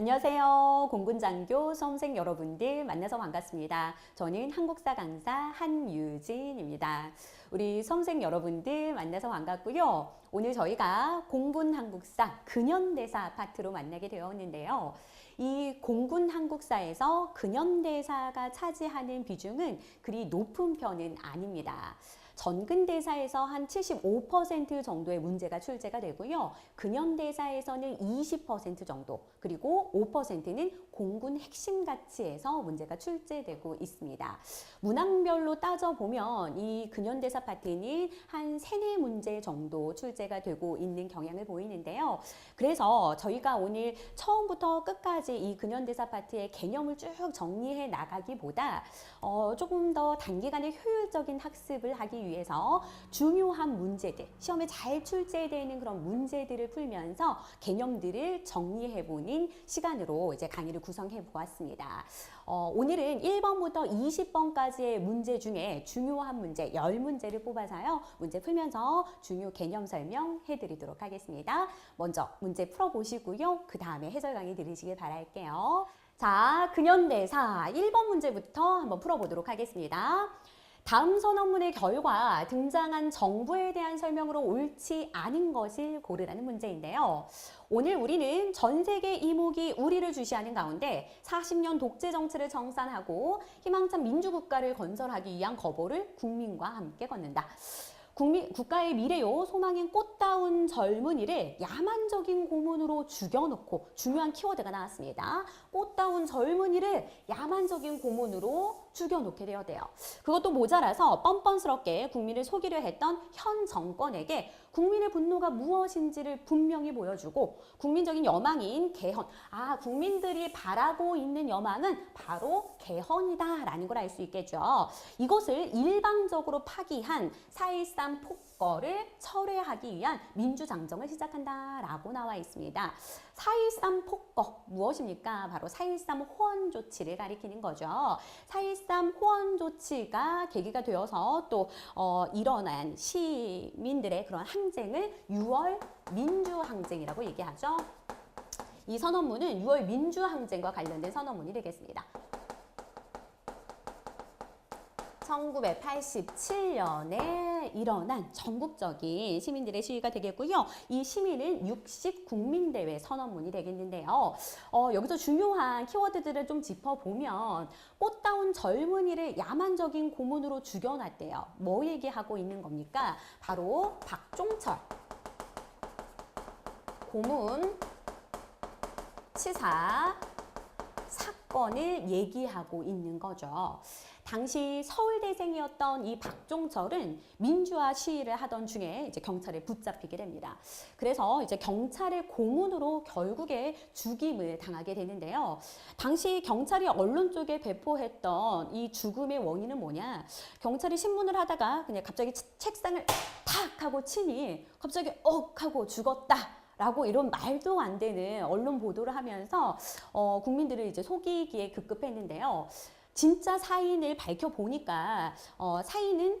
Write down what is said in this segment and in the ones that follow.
안녕하세요. 공군장교 수험생 여러분들 만나서 반갑습니다. 저는 한국사 강사 한유진입니다. 우리 수험생 여러분들 만나서 반갑고요. 오늘 저희가 공군 한국사 근현대사 파트로 만나게 되었는데요. 이 공군 한국사에서 근현대사가 차지하는 비중은 그리 높은 편은 아닙니다. 전근대사에서 한 75% 정도의 문제가 출제가 되고요. 근현대사에서는 20% 정도, 그리고 5%는 공군 핵심 가치에서 문제가 출제되고 있습니다. 문항별로 따져보면 이 근현대사 파트는 한 3, 4문제 정도 출제가 되고 있는 경향을 보이는데요. 그래서 저희가 오늘 처음부터 끝까지 이 근현대사 파트의 개념을 쭉 정리해 나가기보다 어, 조금 더 단기간에 효율적인 학습을 하기 위해서 중요한 문제들, 시험에 잘 출제되는 그런 문제들을 풀면서 개념들을 정리해보는 시간으로 이제 강의를 구성해 보았습니다. 어, 오늘은 1번부터 20번까지의 문제 중에 중요한 문제 10문제를 뽑아서요. 문제 풀면서 중요 개념 설명해 드리도록 하겠습니다. 먼저 문제 풀어보시고요. 그 다음에 해설 강의 들으시길 바랄게요. 자, 근현대사 1번 문제부터 한번 풀어보도록 하겠습니다. 다음 선언문의 결과 등장한 정부에 대한 설명으로 옳지 않은 것을 고르라는 문제인데요. 오늘 우리는 전 세계 이목이 우리를 주시하는 가운데 40년 독재 정치를 정산하고 희망찬 민주국가를 건설하기 위한 거보를 국민과 함께 걷는다. 국민, 국가의 미래요, 소망인 꽃다운 젊은이를 야만적인 고문으로 죽여놓고 중요한 키워드가 나왔습니다. 꽃다운 젊은이를 야만적인 고문으로 죽여놓게 되어돼요. 그것도 모자라서 뻔뻔스럽게 국민을 속이려 했던 현 정권에게 국민의 분노가 무엇인지를 분명히 보여주고 국민적인 여망인 개헌, 아 국민들이 바라고 있는 여망은 바로 개헌이다라는 걸 알 수 있겠죠. 이것을 일방적으로 파기한 4.13 폭 거를 철회하기 위한 민주장정을 시작한다라고 나와 있습니다. 4.13 폭거 무엇입니까? 바로 4.13 호원 조치를 가리키는 거죠. 4.13 호원 조치가 계기가 되어서 또 어, 일어난 시민들의 그런 항쟁을 6월 민주항쟁이라고 얘기하죠. 이 선언문은 6월 민주항쟁과 관련된 선언문이 되겠습니다. 1987년에 일어난 전국적인 시민들의 시위가 되겠고요. 이 시민은 60 국민대회 선언문이 되겠는데요. 어, 여기서 중요한 키워드들을 좀 짚어보면 꽃다운 젊은이를 야만적인 고문으로 죽여놨대요. 뭐 얘기하고 있는 겁니까? 바로 박종철 고문 치사 사건을 얘기하고 있는 거죠. 당시 서울대생이었던 이 박종철은 민주화 시위를 하던 중에 이제 경찰에 붙잡히게 됩니다. 그래서 이제 경찰의 고문으로 결국에 죽임을 당하게 되는데요. 당시 경찰이 언론 쪽에 배포했던 이 죽음의 원인은 뭐냐? 경찰이 신문을 하다가 그냥 갑자기 책상을 탁 하고 치니 갑자기 억 하고 죽었다. 라고 이런 말도 안 되는 언론 보도를 하면서 어, 국민들을 이제 속이기에 급급했는데요. 진짜 사인을 밝혀보니까 어, 사인은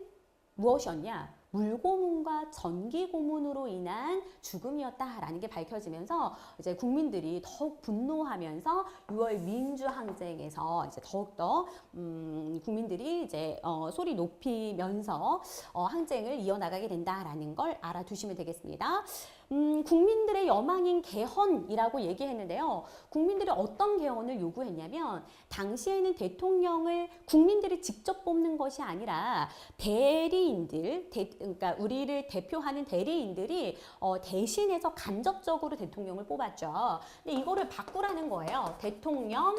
무엇이었냐? 물고문과 전기고문으로 인한 죽음이었다라는 게 밝혀지면서 이제 국민들이 더욱 분노하면서 6월 민주항쟁에서 이제 더욱더 음, 국민들이 이제 어, 소리 높이면서 어, 항쟁을 이어나가게 된다라는 걸 알아두시면 되겠습니다. 음, 국민들의 여망인 개헌이라고 얘기했는데요. 국민들이 어떤 개헌을 요구했냐면 당시에는 대통령을 국민들이 직접 뽑는 것이 아니라 대리인들, 대, 그러니까 우리를 대표하는 대리인들이 어, 대신해서 간접적으로 대통령을 뽑았죠. 근데 이거를 바꾸라는 거예요. 대통령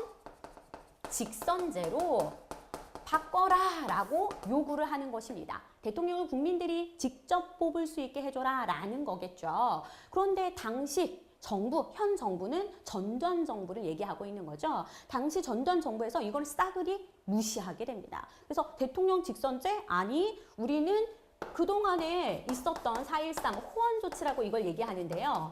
직선제로 바꿔라 라고 요구를 하는 것입니다. 대통령을 국민들이 직접 뽑을 수 있게 해줘라 라는 거겠죠. 그런데 당시 정부, 현 정부는 전두환 정부를 얘기하고 있는 거죠. 당시 전두환 정부에서 이걸 싸그리 무시하게 됩니다. 그래서 대통령 직선제? 아니, 우리는 그동안에 있었던 4.13 호원 조치라고 이걸 얘기하는데요.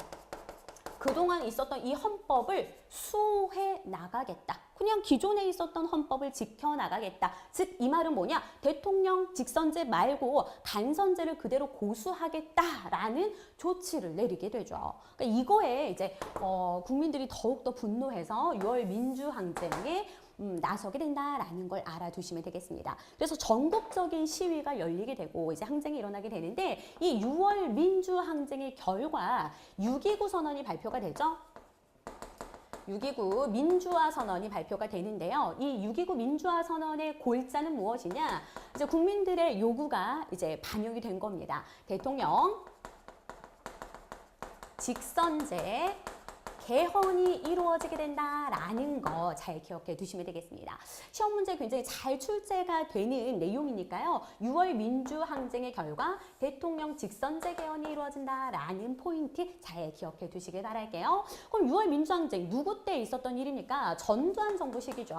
그동안 있었던 이 헌법을 수호해 나가겠다. 그냥 기존에 있었던 헌법을 지켜나가겠다. 즉 이 말은 뭐냐? 대통령 직선제 말고 간선제를 그대로 고수하겠다라는 조치를 내리게 되죠. 그러니까 이거에 이제 어, 국민들이 더욱더 분노해서 6월 민주항쟁에 음, 나서게 된다라는 걸 알아두시면 되겠습니다. 그래서 전국적인 시위가 열리게 되고 이제 항쟁이 일어나게 되는데 이 6월 민주항쟁의 결과 6.29 선언이 발표가 되죠. 6.29 민주화 선언이 발표가 되는데요. 이 6.29 민주화 선언의 골자는 무엇이냐? 이제 국민들의 요구가 이제 반영이 된 겁니다. 대통령 직선제 개헌이 이루어지게 된다라는 거 잘 기억해 두시면 되겠습니다. 시험 문제 굉장히 잘 출제가 되는 내용이니까요. 6월 민주항쟁의 결과 대통령 직선제 개헌이 이루어진다라는 포인트 잘 기억해 두시길 바랄게요. 그럼 6월 민주항쟁 누구 때 있었던 일입니까? 전두환 정부 시기죠.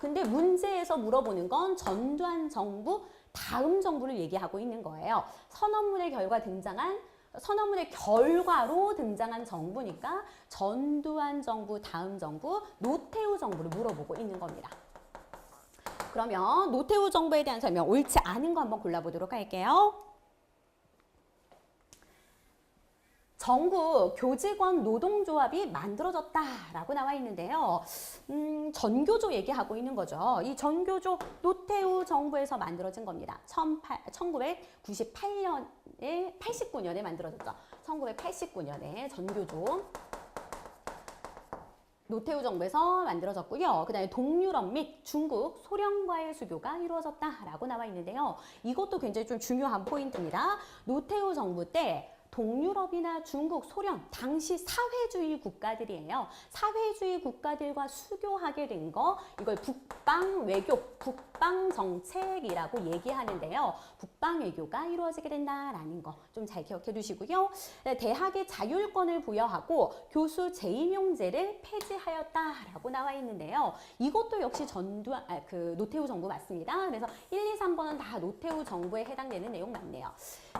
근데 문제에서 물어보는 건 전두환 정부 다음 정부를 얘기하고 있는 거예요. 선언문의 결과 등장한 선언문의 결과로 등장한 정부니까 전두환 정부 다음 정부 노태우 정부를 물어보고 있는 겁니다. 그러면 노태우 정부에 대한 설명 옳지 않은 거 한번 골라보도록 할게요. 전국 교직원 노동조합이 만들어졌다라고 나와 있는데요. 음, 전교조 얘기하고 있는 거죠. 이 전교조 노태우 정부에서 만들어진 겁니다. 1998년에 89년에 만들어졌죠. 1989년에 전교조 노태우 정부에서 만들어졌고요. 그 다음에 동유럽 및 중국, 소련과의 수교가 이루어졌다라고 나와 있는데요. 이것도 굉장히 좀 중요한 포인트입니다. 노태우 정부 때 동유럽이나 중국, 소련 당시 사회주의 국가들이에요. 사회주의 국가들과 수교하게 된 거 이걸 북방 외교, 북 방 정책이라고 얘기하는데요. 북방 외교가 이루어지게 된다라는 거 좀 잘 기억해 두시고요. 네, 대학의 자율권을 부여하고 교수 재임용제를 폐지하였다라고 나와 있는데요. 이것도 역시 전두환 아, 그 노태우 정부 맞습니다. 그래서 1, 2, 3번은 다 노태우 정부에 해당되는 내용 맞네요.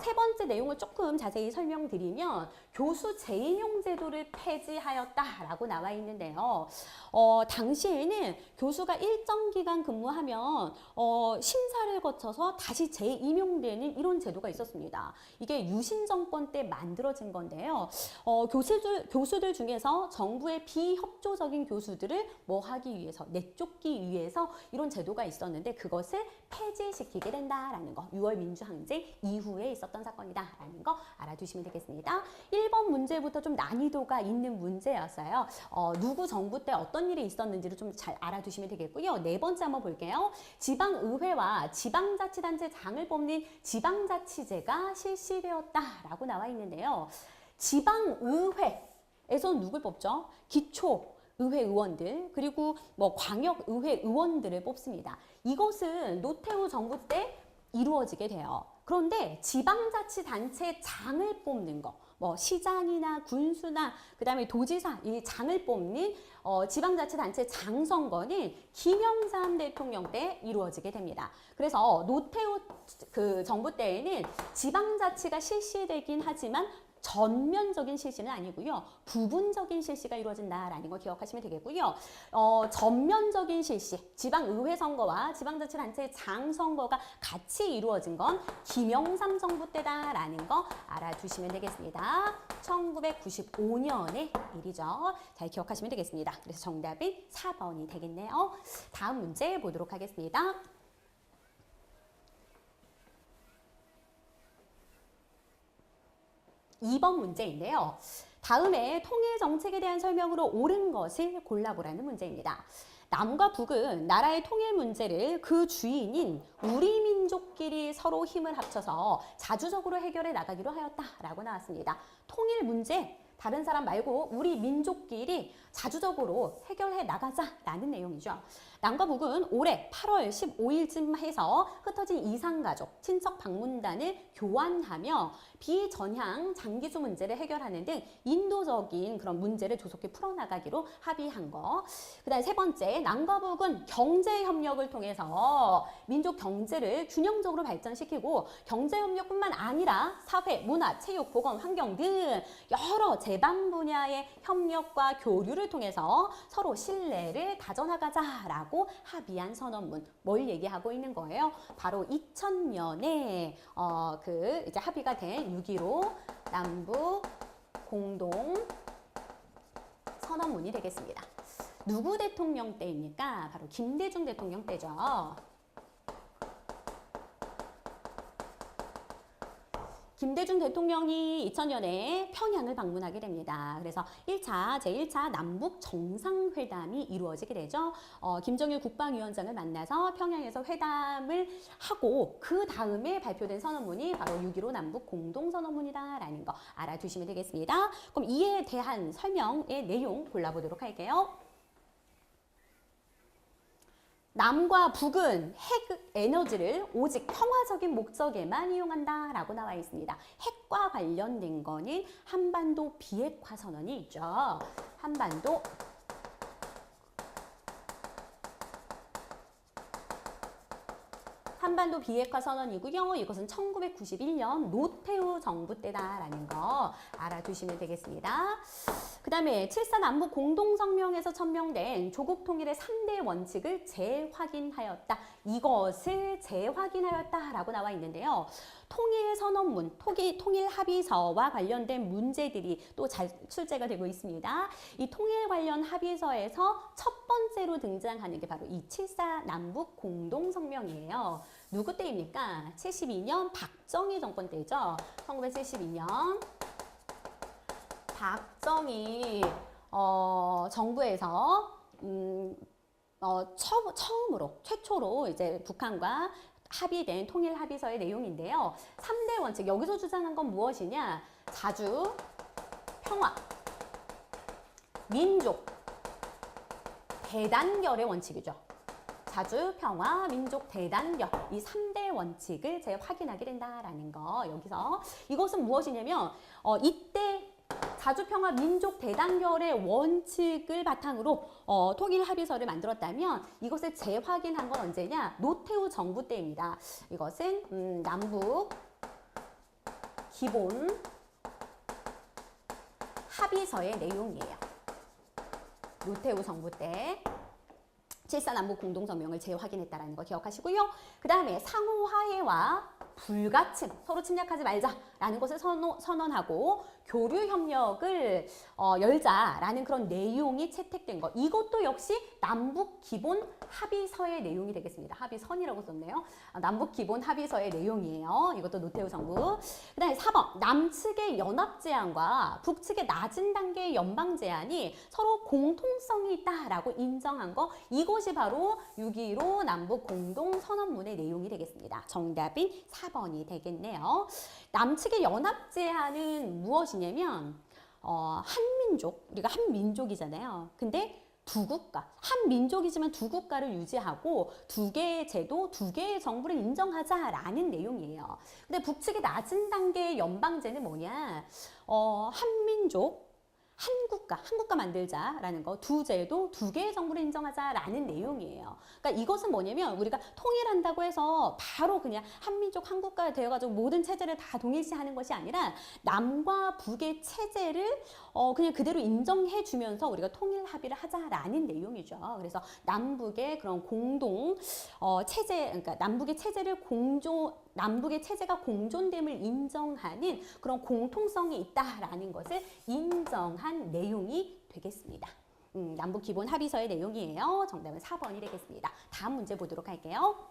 세 번째 내용을 조금 자세히 설명드리면 교수 재임용 제도를 폐지하였다라고 나와 있는데요. 어, 당시에는 교수가 일정 기간 근무하면 어, 심사를 거쳐서 다시 재임용되는 이런 제도가 있었습니다. 이게 유신 정권 때 만들어진 건데요. 어, 교수들 교수들 중에서 정부의 비협조적인 교수들을 뭐 하기 위해서 내쫓기 위해서 이런 제도가 있었는데 그것을 폐지시키게 된다라는 거. 6월 민주항쟁 이후에 있었던 사건이다라는 거 알아두시면 되겠습니다. 1번 문제부터 좀 난이도가 있는 문제였어요. 어, 누구 정부 때 어떤 일이 있었는지를 좀 잘 알아두시면 되겠고요. 네 번째 한번 볼게요. 지방의회와 지방자치단체 장을 뽑는 지방자치제가 실시되었다라고 나와 있는데요. 지방의회에서 누굴 뽑죠? 기초 의회 의원들 그리고 뭐 광역 의회 의원들을 뽑습니다. 이것은 노태우 정부 때 이루어지게 돼요. 그런데 지방자치단체 장을 뽑는 거, 뭐 시장이나 군수나 그다음에 도지사 이 장을 뽑는 어, 지방자치단체 장 선거는 김영삼 대통령 때 이루어지게 됩니다. 그래서 노태우 그 정부 때에는 지방자치가 실시되긴 하지만 전면적인 실시는 아니고요. 부분적인 실시가 이루어진다라는 거 기억하시면 되겠고요. 어, 전면적인 실시, 지방의회 선거와 지방자치단체 장 선거가 같이 이루어진 건 김영삼 정부 때다라는 거 알아두시면 되겠습니다. 1995년의 일이죠. 잘 기억하시면 되겠습니다. 그래서 정답이 4번이 되겠네요. 다음 문제 보도록 하겠습니다. 2번 문제인데요. 다음에 통일 정책에 대한 설명으로 옳은 것을 골라보라는 문제입니다. 남과 북은 나라의 통일 문제를 그 주인인 우리 민족끼리 서로 힘을 합쳐서 자주적으로 해결해 나가기로 하였다라고 나왔습니다. 통일 문제 다른 사람 말고 우리 민족끼리 자주적으로 해결해 나가자라는 내용이죠. 남과 북은 올해 8월 15일쯤 해서 흩어진 이상가족, 친척 방문단을 교환하며 비전향 장기수 문제를 해결하는 등 인도적인 그런 문제를 조속히 풀어나가기로 합의한 거. 그 다음 세 번째, 남과 북은 경제 협력을 통해서 민족 경제를 균형적으로 발전시키고 경제 협력뿐만 아니라 사회, 문화, 체육, 보건, 환경 등 여러 제방 분야의 협력과 교류를 통해서 서로 신뢰를 다져나가자라고 합의한 선언문. 뭘 얘기하고 있는 거예요? 바로 2000년에 어, 그 이제 합의가 된 6.15 남북 공동 선언문이 되겠습니다. 누구 대통령 때입니까? 바로 김대중 대통령 때죠. 김대중 대통령이 2000년에 평양을 방문하게 됩니다. 그래서 1차, 제1차 남북 정상회담이 이루어지게 되죠. 어, 김정일 국방위원장을 만나서 평양에서 회담을 하고 그 다음에 발표된 선언문이 바로 6.15 남북 공동선언문이다라는 거 알아두시면 되겠습니다. 그럼 이에 대한 설명의 내용 골라보도록 할게요. 남과 북은 핵 에너지를 오직 평화적인 목적에만 이용한다라고 나와 있습니다. 핵과 관련된 거는 한반도 비핵화 선언이 있죠. 한반도 한반도 비핵화 선언이고요. 이것은 1991년 노태우 정부 때다라는 거 알아두시면 되겠습니다. 그 다음에 7사 남북 공동성명에서 천명된 조국 통일의 3대 원칙을 재확인하였다. 이것을 재확인하였다라고 나와 있는데요. 통일 선언문, 통일, 통일 합의서와 관련된 문제들이 또 잘 출제가 되고 있습니다. 이 통일 관련 합의서에서 첫 번째로 등장하는 게 바로 이 7사 남북 공동성명이에요. 누구 때입니까? 72년 박정희 정권 때죠. 1972년 박정희 어, 정부에서 음, 어, 처, 처음으로 최초로 이제 북한과 합의된 통일 합의서의 내용인데요. 3대 원칙 여기서 주장한 건 무엇이냐? 자주, 평화, 민족, 대단결의 원칙이죠. 자주, 평화, 민족, 대단결 이 3대 원칙을 재 확인하게 된다라는 거 여기서 이것은 무엇이냐면 어, 이때 자주 평화 민족 대단결의 원칙을 바탕으로 어, 통일 합의서를 만들었다면 이것을 재확인한 건 언제냐? 노태우 정부 때입니다. 이것은 음, 남북 기본 합의서의 내용이에요. 노태우 정부 때 7사 남북 공동성명을 재확인했다라는 거 기억하시고요. 그 다음에 상호 화해와 불가침, 서로 침략하지 말자라는 것을 선호, 선언 하고 교류 협력을 어, 열자라는 그런 내용이 채택된 것. 이것도 역시 남북 기본 합의서의 내용이 되겠습니다. 합의선이라고 썼네요. 아, 남북 기본 합의서의 내용이에요. 이것도 노태우 정부. 그 다음에 4번 남측의 연합 제안과 북측의 낮은 단계의 연방 제안이 서로 공통성이 있다라고 인정한 거. 이것이 바로 6.15 남북 공동 선언문의 내용이 되겠습니다. 정답인 4번 이 되겠네요. 남측의 연합 제안은 무엇이냐면 어, 한민족, 우리가 한민족이잖아요. 근데 두 국가, 한 민족이지만 두 국가를 유지하고 두 개의 제도, 두 개의 정부를 인정하자라는 내용이에요. 근데 북측의 낮은 단계의 연방제는 뭐냐? 어, 한 민족, 한 국가, 한 국가 만들자라는 거, 두 제도, 두 개의 정부를 인정하자라는 내용이에요. 그러니까 이것은 뭐냐면 우리가 통일한다고 해서 바로 그냥 한민족, 한 국가가 되어가지고 모든 체제를 다 동일시하는 것이 아니라 남과 북의 체제를 어, 그냥 그대로 인정해주면서 우리가 통일 합의를 하자라는 내용이죠. 그래서 남북의 그런 공동 어, 체제, 그러니까 남북의 체제를 공존 남북의 체제가 공존됨을 인정하는 그런 공통성이 있다라는 것을 인정한 내용이 되겠습니다. 음, 남북 기본 합의서의 내용이에요. 정답은 4번이 되겠습니다. 다음 문제 보도록 할게요.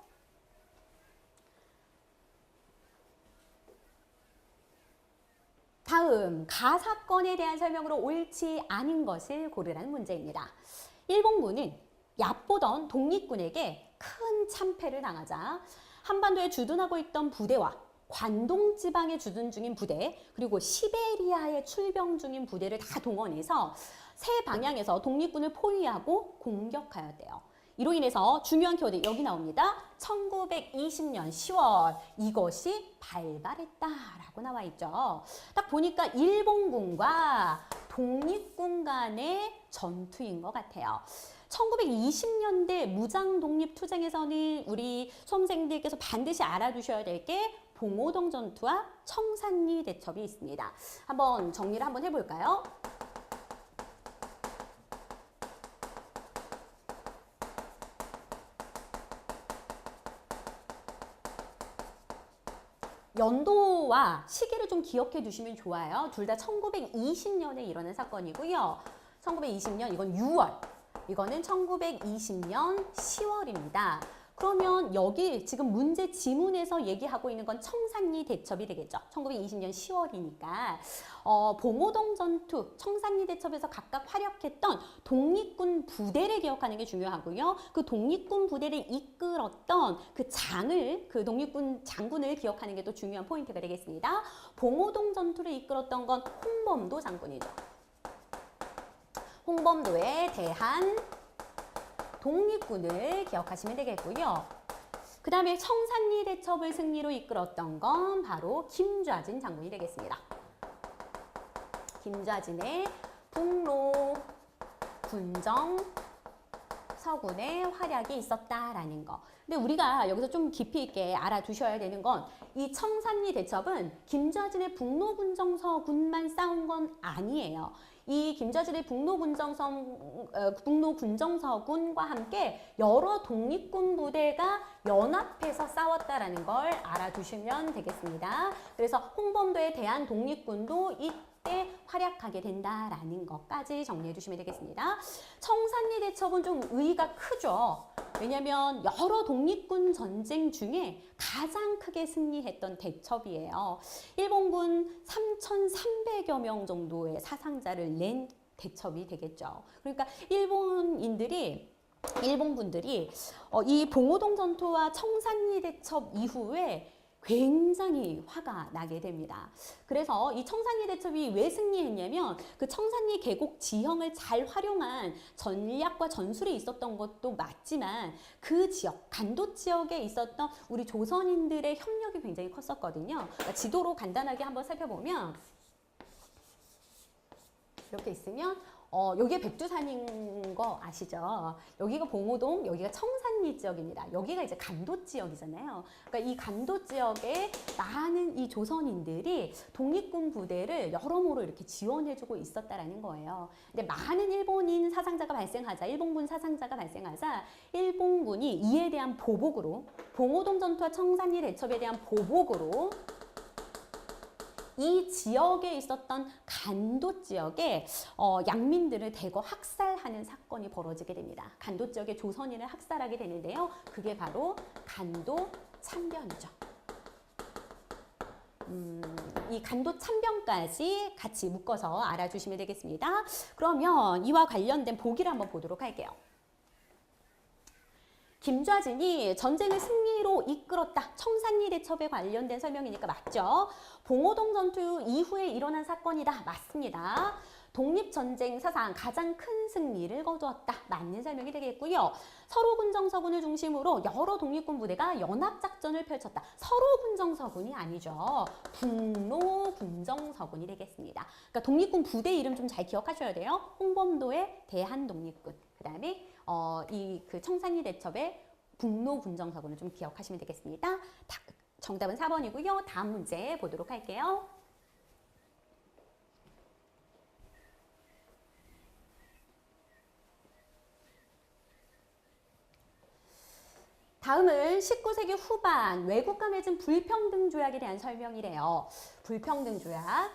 다음 가사건에 대한 설명으로 옳지 않은 것을 고르라는 문제입니다. 일본군은 얕보던 독립군에게 큰 참패를 당하자 한반도에 주둔하고 있던 부대와 관동 지방에 주둔 중인 부대 그리고 시베리아에 출병 중인 부대를 다 동원해서 세 방향에서 독립군을 포위하고 공격하였대요. 이로 인해서 중요한 키워드 여기 나옵니다. 1920년 10월 이것이 발발했다라고 나와 있죠. 딱 보니까 일본군과 독립군 간의 전투인 것 같아요. 1920년대 무장 독립 투쟁에서는 우리 수험생들께서 반드시 알아두셔야 될 게 봉오동 전투와 청산리 대첩이 있습니다. 한번 정리를 한번 해볼까요? 연도와 시기를 좀 기억해 두시면 좋아요. 둘 다 1920년에 일어난 사건이고요. 1920년 이건 6월, 이거는 1920년 10월입니다. 그러면 여기 지금 문제 지문에서 얘기하고 있는 건 청산리 대첩이 되겠죠. 1920년 10월이니까 어, 봉오동 전투, 청산리 대첩에서 각각 활약했던 독립군 부대를 기억하는 게 중요하고요. 그 독립군 부대를 이끌었던 그 장을 그 독립군 장군을 기억하는 게 또 중요한 포인트가 되겠습니다. 봉오동 전투를 이끌었던 건 홍범도 장군이죠. 홍범도에 대한 독립군을 기억하시면 되겠고요. 그 다음에 청산리 대첩을 승리로 이끌었던 건 바로 김좌진 장군이 되겠습니다. 김좌진의 북로 군정 서군의 활약이 있었다라는 거. 근데 우리가 여기서 좀 깊이 있게 알아두셔야 되는 건 이 청산리 대첩은 김좌진의 북로군정서군만 싸운 건 아니에요. 이 김좌진의 북로군정성 어, 북로군정서군과 함께 여러 독립군 부대가 연합해서 싸웠다라는 걸 알아두시면 되겠습니다. 그래서 홍범도에 대한 독립군도 이 때 활약하게 된다라는 것까지 정리해 주시면 되겠습니다. 청산리 대첩은 좀 의의가 크죠. 왜냐하면 여러 독립군 전쟁 중에 가장 크게 승리했던 대첩이에요. 일본군 3,300여 명 정도의 사상자를 낸 대첩이 되겠죠. 그러니까 일본인들이 일본 분들이 어, 이 봉오동 전투와 청산리 대첩 이후에 굉장히 화가 나게 됩니다. 그래서 이 청산리 대첩이 왜 승리했냐면 그 청산리 계곡 지형을 잘 활용한 전략과 전술이 있었던 것도 맞지만 그 지역, 간도 지역에 있었던 우리 조선인들의 협력이 굉장히 컸었거든요. 그러니까 지도로 간단하게 한번 살펴보면 이렇게 있으면 어, 여기가 백두산인 거 아시죠? 여기가 봉오동, 여기가 청산리 지역입니다. 여기가 이제 간도 지역이잖아요. 그러니까 이 간도 지역에 많은 이 조선인들이 독립군 부대를 여러모로 이렇게 지원해주고 있었다라는 거예요. 근데 많은 일본인 사상자가 발생하자, 일본군 사상자가 발생하자, 일본군이 이에 대한 보복으로 봉오동 전투와 청산리 대첩에 대한 보복으로 이 지역에 있었던 간도 지역에 어, 양민들을 대거 학살하는 사건이 벌어지게 됩니다. 간도 지역의 조선인을 학살하게 되는데요. 그게 바로 간도 참변이죠. 음, 이 간도 참변까지 같이 묶어서 알아주시면 되겠습니다. 그러면 이와 관련된 보기를 한번 보도록 할게요. 김좌진이 전쟁을 승리로 이끌었다. 청산리 대첩에 관련된 설명이니까 맞죠? 봉오동 전투 이후에 일어난 사건이다. 맞습니다. 독립전쟁 사상 가장 큰 승리를 거두었다. 맞는 설명이 되겠고요. 서로군 정서군을 중심으로 여러 독립군 부대가 연합작전을 펼쳤다. 서로군 정서군이 아니죠. 북로군 정서군이 되겠습니다. 그러니까 독립군 부대 이름 좀 잘 기억하셔야 돼요. 홍범도의 대한독립군. 그 다음에 어, 이 그 청산리 대첩의 북로군정서군을 좀 기억하시면 되겠습니다. 다, 정답은 4번이고요. 다음 문제 보도록 할게요. 다음은 19세기 후반 외국과 맺은 불평등 조약에 대한 설명이래요. 불평등 조약.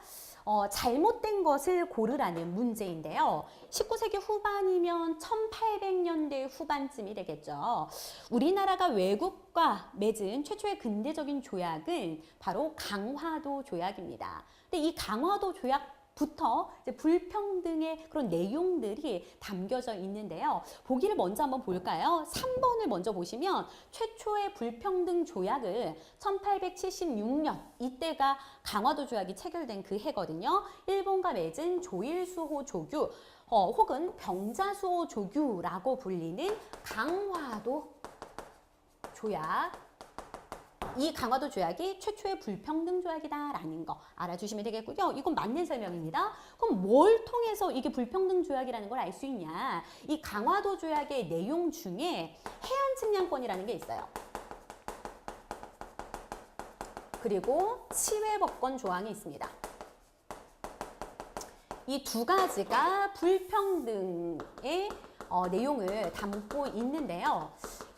어, 잘못된 것을 고르라는 문제인데요. 19세기 후반이면 1800년대 후반쯤이 되겠죠. 우리나라가 외국과 맺은 최초의 근대적인 조약은 바로 강화도 조약입니다. 근데 이 강화도 조약 부터 불평등의 그런 내용들이 담겨져 있는데요. 보기를 먼저 한번 볼까요? 3번을 먼저 보시면 최초의 불평등 조약을 1876년 이때가 강화도 조약이 체결된 그 해거든요. 일본과 맺은 조일수호 조규 어, 혹은 병자수호 조규라고 불리는 강화도 조약. 이 강화도 조약이 최초의 불평등 조약이다라는 거 알아주시면 되겠고요. 이건 맞는 설명입니다. 그럼 뭘 통해서 이게 불평등 조약이라는 걸 알 수 있냐? 이 강화도 조약의 내용 중에 해안 측량권이라는 게 있어요. 그리고 치외법권 조항이 있습니다. 이 두 가지가 불평등의 어, 내용을 담고 있는데요.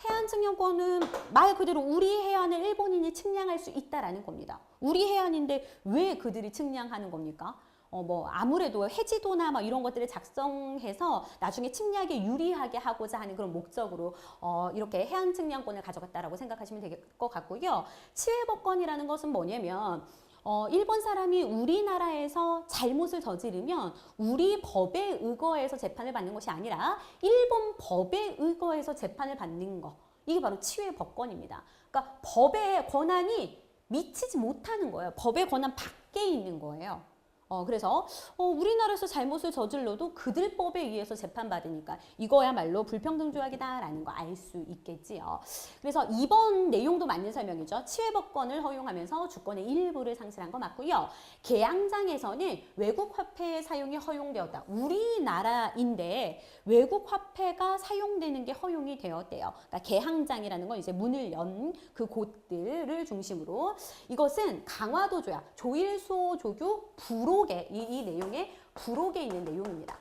해안 측량권은 말 그대로 우리 해안을 일본인이 측량할 수 있다라는 겁니다. 우리 해안인데 왜 그들이 측량하는 겁니까? 어, 뭐, 아무래도 해지도나 막 이런 것들을 작성해서 나중에 침략에 유리하게 하고자 하는 그런 목적으로, 어, 이렇게 해안 측량권을 가져갔다라고 생각하시면 될 것 같고요. 치외법권이라는 것은 뭐냐면, 어, 일본 사람이 우리나라에서 잘못을 저지르면 우리 법에 의거해서 재판을 받는 것이 아니라 일본 법에 의거해서 재판을 받는 거. 이게 바로 치외 법권입니다. 그러니까 법의 권한이 미치지 못하는 거예요. 법의 권한 밖에 있는 거예요. 어, 그래서 어, 우리나라에서 잘못을 저질러도 그들 법에 의해서 재판받으니까 이거야말로 불평등 조약이다라는 거 알 수 있겠지요. 그래서 이번 내용도 맞는 설명이죠. 치외법권을 허용하면서 주권의 일부를 상실한 거 맞고요. 개항장에서는 외국 화폐의 사용이 허용되었다. 우리나라인데 외국 화폐가 사용되는 게 허용이 되었대요. 그러니까 개항장이라는 건 이제 문을 연 그 곳들을 중심으로 이것은 강화도 조약, 조일소 조교 부록에 이, 이 내용에 부록에 있는 내용입니다.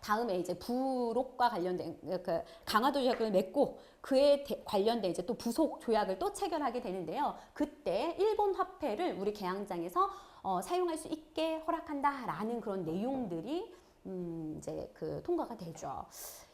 다음에 이제 부록과 관련된 그 강화도 조약을 맺고 그에 대- 관련된 이제 또 부속 조약을 또 체결하게 되는데요. 그때 일본 화폐를 우리 개항장에서 어, 사용할 수 있게 허락한다라는 그런 내용들이 음, 이제 그 통과가 되죠.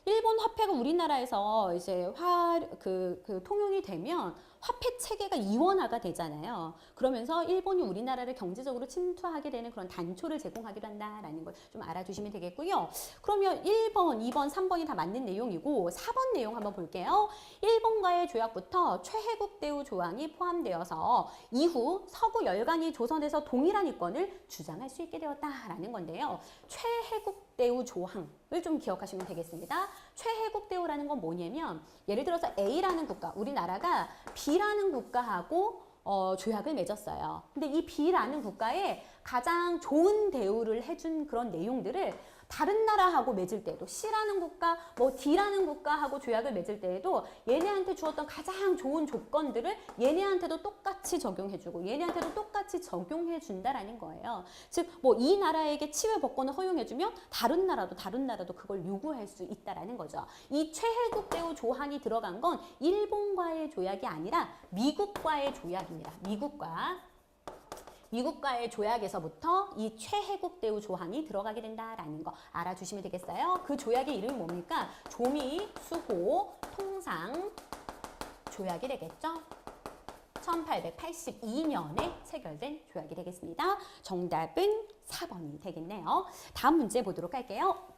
일본 화폐가 우리나라에서 이제 화, 그, 그 통용이 되면 화폐 체계가 이원화가 되잖아요. 그러면서 일본이 우리나라를 경제적으로 침투하게 되는 그런 단초를 제공하기도 한다라는 걸 좀 알아두시면 되겠고요. 그러면 1번, 2번, 3번이 다 맞는 내용이고 4번 내용 한번 볼게요. 일본과의 조약부터 최해국 대우 조항이 포함되어서 이후 서구 열강이 조선에서 동일한 이권을 주장할 수 있게 되었다라는 건데요. 최해국 대우 조항을 좀 기억하시면 되겠습니다. 최해국 대우라는 건 뭐냐면 예를 들어서 A라는 국가, 우리나라가 B라는 국가하고 어, 조약을 맺었어요. 근데 이 B라는 국가에 가장 좋은 대우를 해준 그런 내용들을 다른 나라하고 맺을 때도 C라는 국가, 뭐 D라는 국가하고 조약을 맺을 때에도 얘네한테 주었던 가장 좋은 조건들을 얘네한테도 똑같이 적용해주고 얘네한테도 똑같이 적용해준다라는 거예요. 즉, 뭐 이 나라에게 치외 법권을 허용해주면 다른 나라도 다른 나라도 그걸 요구할 수 있다라는 거죠. 이 최혜국 대우 조항이 들어간 건 일본과의 조약이 아니라 미국과의 조약입니다. 미국과 미국과의 조약에서부터 이 최해국 대우 조항이 들어가게 된다라는 거 알아주시면 되겠어요. 그 조약의 이름이 뭡니까? 조미 수호 통상 조약이 되겠죠. 1882년에 체결된 조약이 되겠습니다. 정답은 4번이 되겠네요. 다음 문제 보도록 할게요.